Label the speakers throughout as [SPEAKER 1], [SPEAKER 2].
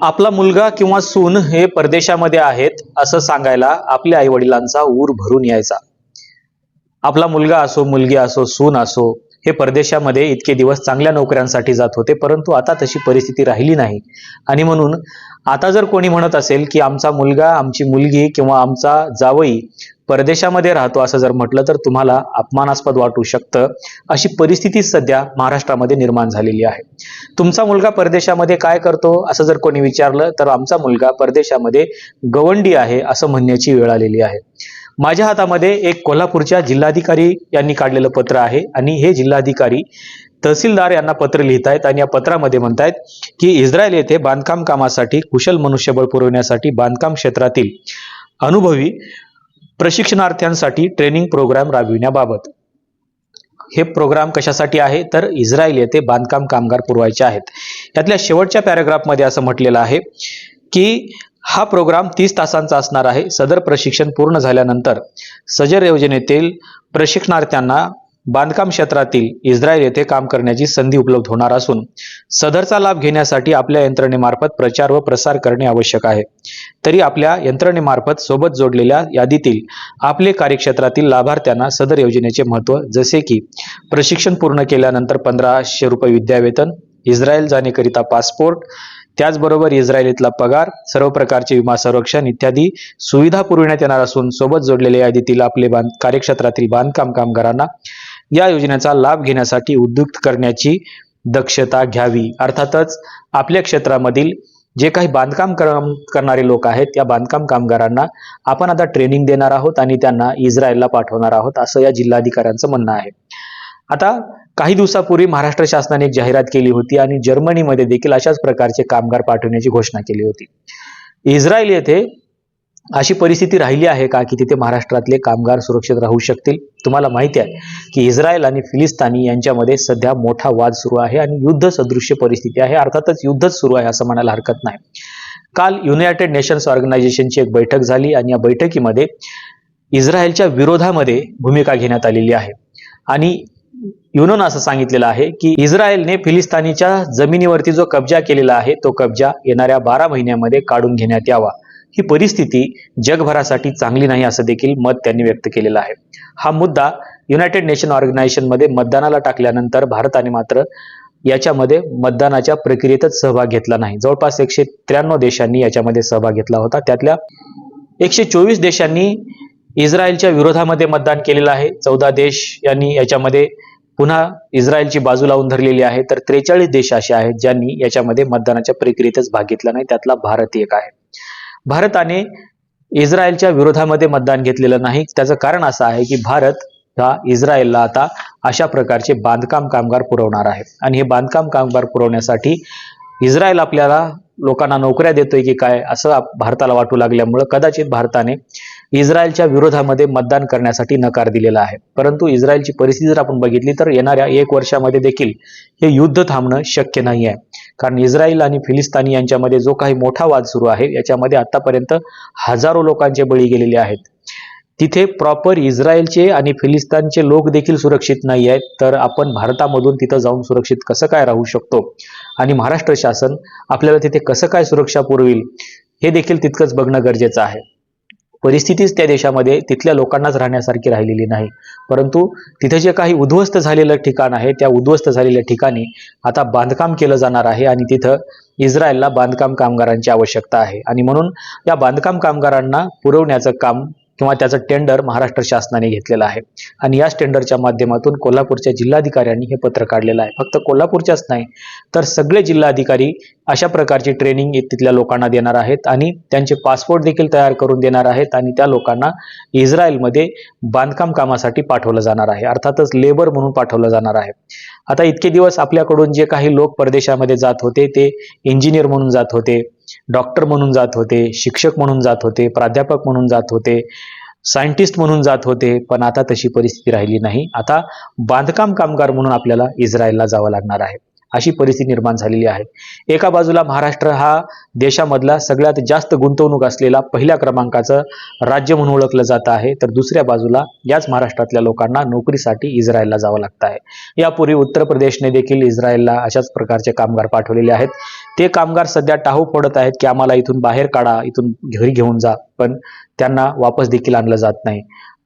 [SPEAKER 1] आपला मुलगा किंवा सून हे परदेशामध्ये आहेत असं सांगायला आपल्या आई वडिलांचा ऊर भरून यायचा. आपला मुलगा असो मुलगी असो सून असो हे परदेशामध्ये इतके दिवस चांगल्या नोकऱ्यांसाठी जात होते परंतु आता तशी परिस्थिती राहिली नाही. आणि म्हणून आता जर कोणी म्हणत असेल की आमचा मुलगा आमची मुलगी किंवा आमचा जावई परदेशामध्ये राहतो असं जर म्हटलं तर तुम्हाला अपमानास्पद वाटू शकतं. अशी परिस्थिती सध्या महाराष्ट्रामध्ये निर्माण झालेली आहे. तुमचा मुलगा परदेशामध्ये काय करतो असं जर कोणी विचारलं तर आमचा मुलगा परदेशामध्ये गवंडी आहे असं म्हणण्याची वेळ आलेली आहे. माझ्या हातामध्ये एक कोल्हापूरच्या जिल्हाधिकारी यांनी काढलेलं पत्र आहे आणि हे जिल्हाधिकारी तहसीलदार यांना पत्र लिहित आहेत आणि या पत्रामध्ये म्हणतायत की इस्रायल येथे बांधकाम कामासाठी कुशल मनुष्यबळ पुरवण्यासाठी बांधकाम क्षेत्रातील अनुभवी प्रशिक्षणार्थ्यांसाठी ट्रेनिंग प्रोग्राम राबविण्याबाबत. हे प्रोग्राम कशासाठी आहे? तर इस्रायल येथे बांधकाम कामगार पुरवायचे आहेत. यातल्या शेवटच्या पॅराग्राफमध्ये असं म्हटलेलं आहे की हा प्रोग्राम तीस तासांचा असणार आहे. सदर प्रशिक्षण पूर्ण झाल्यानंतर सजर योजनेतील प्रशिक्षणार्थ्यांना बांधकाम क्षेत्रातील इस्रायल येथे काम करण्याची संधी उपलब्ध होणार असून सदरचा लाभ घेण्यासाठी आपल्या यंत्रणेमार्फत प्रचार व प्रसार करणे आवश्यक आहे. तरी आपल्या यंत्रणेमार्फत सोबत जोडलेल्या यादीतील आपले कार्यक्षेत्रातील लाभार्थ्यांना सदर योजनेचे महत्त्व जसे की प्रशिक्षण पूर्ण केल्यानंतर पंधराशे रुपये विद्यावेतन इस्रायल जाण्याकरिता पासपोर्ट त्याचबरोबर इस्रायलीतला पगार सर्व प्रकारचे विमा संरक्षण इत्यादी सुविधा पुरविण्यात येणार असून सोबत जोडलेल्या यादीतील आपले बांध कार्यक्षेत्रातील बांधकाम कामगारांना या योजनेचा लाभ घेण्यासाठी उद्युक्त करण्याची दक्षता घ्यावी. अर्थातच आपल्या क्षेत्रामधील जे काही बांधकाम करणारे लोक आहेत या बांधकाम कामगारांना आपण आता ट्रेनिंग देणार आहोत आणि त्यांना इस्रायलला पाठवणार आहोत असं या जिल्हाधिकाऱ्यांचं म्हणणं आहे. आता काही दिवसापूर्वी महाराष्ट्र शासनाने एक जाहिरात केली होती आणि जर्मनीमध्ये देखील अशाच प्रकारचे कामगार पाठवण्याची घोषणा केली होती. इस्रायल येथे अशी परिस्थिती राहिली आहे का की तिथे महाराष्ट्रातले कामगार सुरक्षित राहू शकतील? तुम्हाला माहिती आहे की इस्रायल आणि फिलिस्तानी यांच्यामध्ये सध्या मोठा वाद सुरू आहे आणि युद्ध सदृश्य परिस्थिती आहे. अर्थातच युद्धच सुरू आहे असं म्हणायला हरकत नाही. काल युनायटेड नेशन्स ऑर्गनायझेशनची एक बैठक झाली आणि या बैठकीमध्ये इस्रायलच्या विरोधामध्ये भूमिका घेण्यात आलेली आहे. आणि युनोन असं सांगितलेलं आहे की इस्रायलने फिलिस्तानीच्या जमिनीवरती जो कब्जा केलेला आहे तो कब्जा येणाऱ्या बारा महिन्यामध्ये काढून घेण्यात यावा. ही परिस्थिती जगभरासाठी चांगली नाही असं देखील मत त्यांनी व्यक्त केलेलं आहे. हा मुद्दा युनायटेड नेशन ऑर्गनायझेशनमध्ये मतदानाला टाकल्यानंतर भारताने मात्र याच्यामध्ये मतदानाच्या प्रक्रियेतच सहभाग घेतला नाही. जवळपास एकशे त्र्याण्णव देशांनी याच्यामध्ये सहभाग घेतला होता. त्यातल्या एकशे चोवीस देशांनी इस्रायलच्या विरोधामध्ये मतदान केलेलं आहे. चौदा देश यांनी याच्यामध्ये पुन्हा इस्रायलची बाजू लावून धरलेली आहे. तर त्रेचाळीस देश असे आहेत ज्यांनी याच्यामध्ये मतदानाच्या प्रक्रियेतच भाग घेतला नाही. त्यातला भारत एक आहे. भारताने इस्रायलच्या विरोधामध्ये मतदान घेतलेलं नाही. त्याचं कारण असं आहे की भारत हा इस्रायलला आता अशा प्रकारचे बांधकाम कामगार पुरवणार आहे. आणि हे बांधकाम कामगार पुरवण्यासाठी इस्रायल आपल्याला लोकांना नोकऱ्या देतोय की काय असं भारताला वाटू लागल्यामुळं कदाचित भारताने इस्रायलच्या विरोधामध्ये मतदान करण्यासाठी नकार दिलेला आहे. परंतु इस्रायलची परिस्थिती जर आपण बघितली तर येणाऱ्या एक वर्षामध्ये देखील हे युद्ध थांबणं शक्य नाही आहे. कारण इस्रायल आणि फिलिस्तानी यांच्यामध्ये जो काही मोठा वाद सुरू आहे याच्यामध्ये आतापर्यंत हजारो लोकांचे बळी गेलेले आहेत. तिथे प्रॉपर इस्रायलचे आणि फिलिस्तानचे लोक देखील सुरक्षित नाही आहेत. तर आपण भारतामधून तिथं जाऊन सुरक्षित कसं काय राहू शकतो? आणि महाराष्ट्र शासन आपल्याला तिथे कसं काय सुरक्षा पुरवेल? हे देखील तितकंच बघणं गरजेचं आहे. परिस्थितीच त्या देशामध्ये तिथल्या लोकांनाच राहण्यासारखी राहिलेली नाही. परंतु तिथे जे काही उद्ध्वस्त झालेलं ठिकाण आहे त्या उद्ध्वस्त झालेल्या ठिकाणी आता बांधकाम केलं जाणार आहे आणि तिथं इस्रायलला बांधकाम कामगारांची आवश्यकता आहे. आणि म्हणून या बांधकाम कामगारांना पुरवण्याचं काम किंवा त्याचं टेंडर महाराष्ट्र शासनाने घेतलेलं आहे. आणि याच टेंडरच्या माध्यमातून कोल्हापूरच्या जिल्हाधिकाऱ्यांनी हे पत्र काढलेलं आहे. फक्त कोल्हापूरच्याच नाही तर सगळे जिल्हाधिकारी अशा प्रकारची ट्रेनिंग तिथल्या लोकांना देणार आहेत आणि त्यांचे पासपोर्ट देखील तयार करून देणार आहेत आणि त्या लोकांना इस्रायलमध्ये बांधकाम कामासाठी पाठवलं जाणार आहे. अर्थातच लेबर म्हणून पाठवलं जाणार आहे. आता इतके दिवस आपल्याकडून जे काही लोक परदेशामध्ये जात होते ते इंजिनियर म्हणून जात होते. डॉक्टर म्हणून जात होते शिक्षक म्हणून जात होते प्राध्यापक म्हणून जात होते सायंटिस्ट म्हणून जात होते पण आता तशी परिस्थिती राहिली नाही. आता बांधकाम कामगार म्हणून आपल्याला इस्रायलला जावं लागणार आहे. अशी परिस्थिती निर्माण झालेली आहे. एका बाजूला महाराष्ट्र हा देशामधला सगळ्यात जास्त गुंतवणूक असलेला पहिल्या क्रमांकाचं राज्य म्हणून ओळखलं जात आहे. तर दुसऱ्या बाजूला याच महाराष्ट्रातल्या लोकांना नोकरीसाठी इस्रायलला जावं लागतं आहे. यापूर्वी उत्तर प्रदेशने देखील इस्रायलला अशाच प्रकारचे कामगार पाठवलेले आहेत. ते कामगार सध्या टाहू पडत आहेत की आम्हाला इथून बाहेर काढा इथून घरी घेऊन जा पण त्यांना वापस देखील आणलं जात नाही.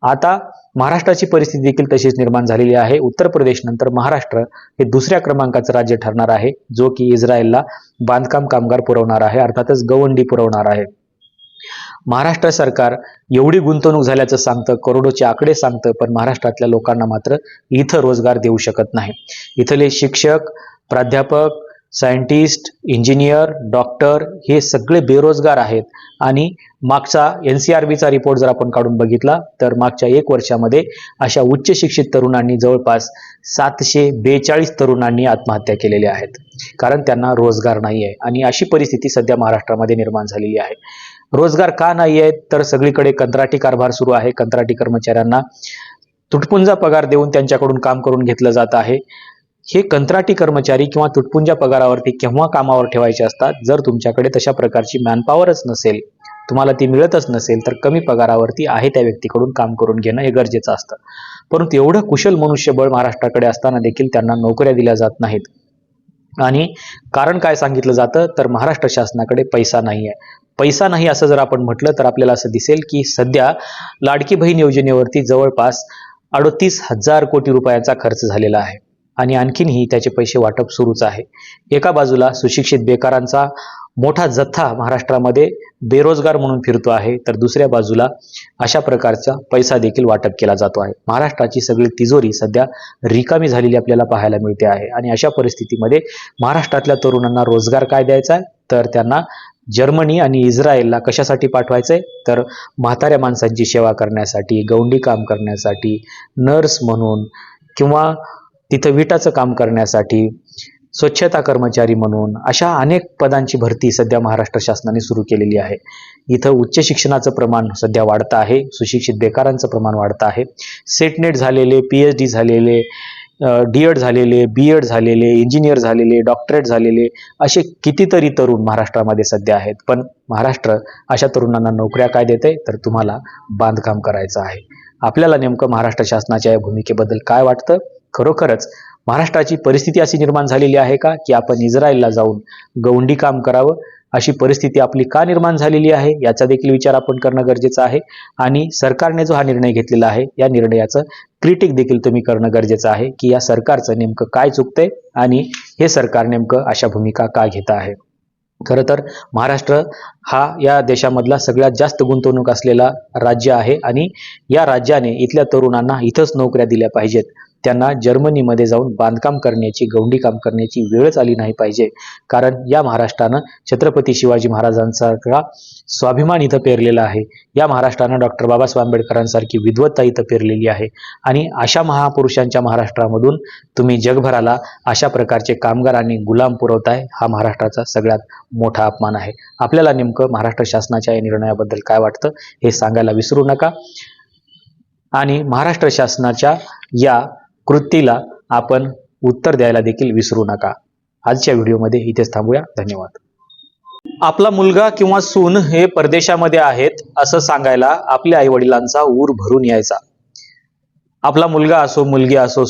[SPEAKER 1] आता महाराष्ट्राची परिस्थिती देखील तशीच निर्माण झालेली आहे. उत्तर प्रदेश नंतर महाराष्ट्र हे दुसऱ्या क्रमांकाचं राज्य ठरणार आहे जो की इस्रायलला बांधकाम कामगार पुरवणार आहे अर्थातच गवंडी पुरवणार आहे. महाराष्ट्र सरकार एवढी गुंतवणूक झाल्याचं सांगतं करोडोचे आकडे सांगतं पण महाराष्ट्रातल्या लोकांना मात्र इथं रोजगार देऊ शकत नाही. इथले शिक्षक प्राध्यापक सायंटिस्ट इंजिनियर डॉक्टर हे सगळे बेरोजगार आहेत. आणि मागचा एन सी आर बीचा रिपोर्ट जर आपण काढून बघितला तर मागच्या एक वर्षामध्ये अशा उच्च शिक्षित तरुणांनी जवळपास सातशे बेचाळीस तरुणांनी आत्महत्या केलेल्या आहेत. कारण त्यांना रोजगार नाही आहे आणि अशी परिस्थिती सध्या महाराष्ट्रामध्ये निर्माण झालेली आहे. रोजगार का नाही आहेत तर सगळीकडे कंत्राटी कारभार सुरू आहे. कंत्राटी कर्मचाऱ्यांना तुटपुंजा पगार देऊन त्यांच्याकडून काम करून घेतलं जात आहे. हे कंत्राटी कर्मचारी किंवा तुटपुंजा पगारावरती केव्हा कामावर ठेवायचे असतात? जर तुमच्याकडे तशा प्रकारची मॅनपॉवरच नसेल तुम्हाला ती मिळतच नसेल तर कमी पगारावरती आहे त्या व्यक्तीकडून काम करून घेणं हे गरजेचं असतं. परंतु एवढं कुशल मनुष्यबळ महाराष्ट्राकडे असताना देखील त्यांना नोकऱ्या दिल्या जात नाहीत. आणि कारण काय सांगितलं जातं? तर महाराष्ट्र शासनाकडे पैसा नाही आहे पैसा नाही असं जर आपण म्हटलं तर आपल्याला असं दिसेल की सध्या लाडकी बहीण योजनेवरती जवळपास अडतीस हजार कोटी रुपयाचा खर्च झालेला आहे. आणि आणखीनही त्याचे पैसे वाटप सुरूच आहे. एका बाजूला सुशिक्षित बेकारांचा मोठा जथ्था महाराष्ट्रामध्ये बेरोजगार म्हणून फिरतो आहे तर दुसऱ्या बाजूला अशा प्रकारचा पैसा देखील वाटप केला जातो आहे. महाराष्ट्राची सगळी तिजोरी सध्या रिकामी झालेली आपल्याला पाहायला मिळते आहे आणि अशा परिस्थितीमध्ये महाराष्ट्रातल्या तरुणांना रोजगार काय द्यायचा आहे? तर त्यांना जर्मनी आणि इस्रायलला कशासाठी पाठवायचंय? तर म्हाताऱ्या माणसांची सेवा करण्यासाठी गौंडी काम करण्यासाठी नर्स म्हणून किंवा तिथं विटाचं काम करण्यासाठी स्वच्छता कर्मचारी म्हणून अशा अनेक पदांची भरती सध्या महाराष्ट्र शासनाने सुरू केलेली आहे. इथं उच्च शिक्षणाचं प्रमाण सध्या वाढतं आहे सुशिक्षित बेकारांचं प्रमाण वाढतं आहे. सेटनेट झालेले पी एच डी झालेले डी एड झालेले बी एड झालेले इंजिनियर झालेले डॉक्टरेट झालेले असे कितीतरी तरुण महाराष्ट्रामध्ये सध्या आहेत. पण महाराष्ट्र अशा तरुणांना नोकऱ्या काय देते तर तुम्हाला बांधकाम करायचं आहे. आपल्याला नेमकं महाराष्ट्र शासनाच्या या भूमिकेबद्दल काय वाटतं? खरोखरच महाराष्ट्राची परिस्थिती अशी निर्माण झालेली आहे का की आपण इस्रायलला जाऊन गवंडी काम करावं? अशी परिस्थिती आपली का निर्माण झालेली आहे? याचा देखील विचार आपण करणं गरजेचं आहे. आणि सरकारने जो हा निर्णय घेतलेला आहे या निर्णयाचं क्रिटिक देखील तुम्ही करणं गरजेचं आहे की या सरकारचं नेमकं काय चुकतंय आणि हे सरकार नेमकं अशा भूमिका का घेत आहे? खरं तर महाराष्ट्र हा या देशामधला सगळ्यात जास्त गुंतवणूक असलेला राज्य आहे आणि या राज्याने इथल्या तरुणांना इथंच नोकऱ्या दिल्या पाहिजेत. त्यांना जर्मनीमध्ये जाऊन बांधकाम करण्याची गौंडी काम करण्याची वेळच आली नाही पाहिजे. कारण या महाराष्ट्रानं छत्रपती शिवाजी महाराजांसारखा स्वाभिमान इथं पेरलेला आहे. या महाराष्ट्रानं डॉक्टर बाबासाहेब आंबेडकरांसारखी विद्वत्ता इथं पेरलेली आहे. आणि अशा महापुरुषांच्या महाराष्ट्रामधून तुम्ही जगभराला अशा प्रकारचे कामगार आणि गुलाम पुरवताय हा महाराष्ट्राचा सगळ्यात मोठा अपमान आहे. आपल्याला नेमकं महाराष्ट्र शासनाच्या या निर्णयाबद्दल काय वाटतं हे सांगायला विसरू नका. आणि महाराष्ट्र शासनाच्या या कृतीला आपण उत्तर द्यायला देखील विसरू नका. आजच्या व्हिडिओमध्ये इथेच थांबूया. धन्यवाद. आपला मुलगा किंवा सून हे परदेशामध्ये आहेत असं सांगायला आपल्या आई वडिलांचा ऊर भरून यायचा. आपला मुलगा असो मुलगी असो